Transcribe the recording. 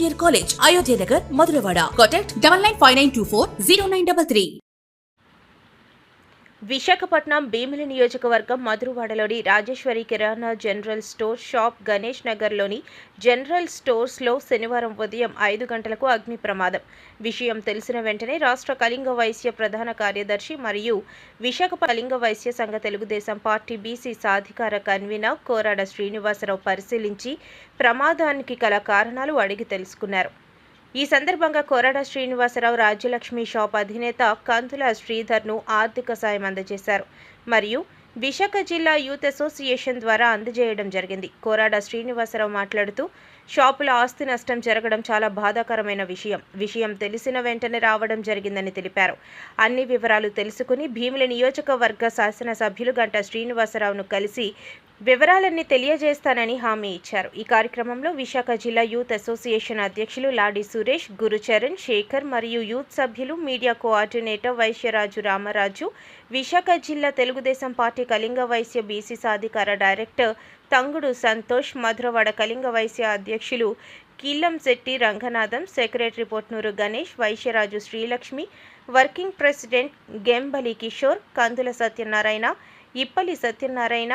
junior college Ayodhya Nagar Madhurawada contact double nine five nine two four zero nine double three Visakhapatnam Bheemili నియోజకవర్గం మధురవాడలోని Rajeswari Kirana general store shop Ganesh నగర్లోని general స్టోర్స్లో శనివారం ఉదయం ఐదు గంటలకు అగ్ని ప్రమాదం. విషయం తెలిసిన వెంటనే రాష్ట్ర కళింగ వైశ్య ప్రధాన కార్యదర్శి మరియు విశాఖ కళింగ వైశ్య సంఘ తెలుగుదేశం పార్టీ బీసీ సాధికార కన్వీనర్ కోరాడ శ్రీనివాసరావు పరిశీలించి ప్రమాదానికి గల కారణాలు అడిగి తెలుసుకున్నారు. ఈ సందర్భంగా కొరడ శ్రీనివాసరావు రాజ్యలక్ష్మి షాప్ అధినేత కంతుల శ్రీధర్ను ఆర్థిక సాయం అందజేశారు. మరియు విశాఖ జిల్లా యూత్ అసోసియేషన్ ద్వారా అందజేయడం జరిగింది. కోరాడ శ్రీనివాసరావు మాట్లాడుతూ షాపుల ఆస్తి నష్టం జరగడం చాలా బాధాకరమైన విషయం. విషయం తెలిసిన వెంటనే రావడం జరిగిందని తెలిపారు. అన్ని వివరాలు తెలుసుకుని భీమిలి నియోజకవర్గ శాసనసభ్యులు గంట శ్రీనివాసరావును కలిసి వివరాలన్నీ తెలియజేస్తానని హామీ ఇచ్చారు. ఈ కార్యక్రమంలో విశాఖ జిల్లా యూత్ అసోసియేషన్ అధ్యక్షులు లాడి సురేష్ గురుచరణ్ శేఖర్ మరియు యూత్ సభ్యులు మీడియా కోఆర్డినేటర్ వైశ్యరాజు రామరాజు విశాఖ జిల్లా తెలుగుదేశం పార్టీ కళింగ వైశ్య బీసీ సాధికార డైరెక్టర్ తంగుడు సంతోష్ మధురవాడ కళింగ వైశ్య అధ్యక్షులు Keelam Shetty Ranganatham secretary Potnuru Ganesh Vaishyaraju Srilakshmi working president Gembali Kishore Kandula Satyanarayana Ippali Satyanarayana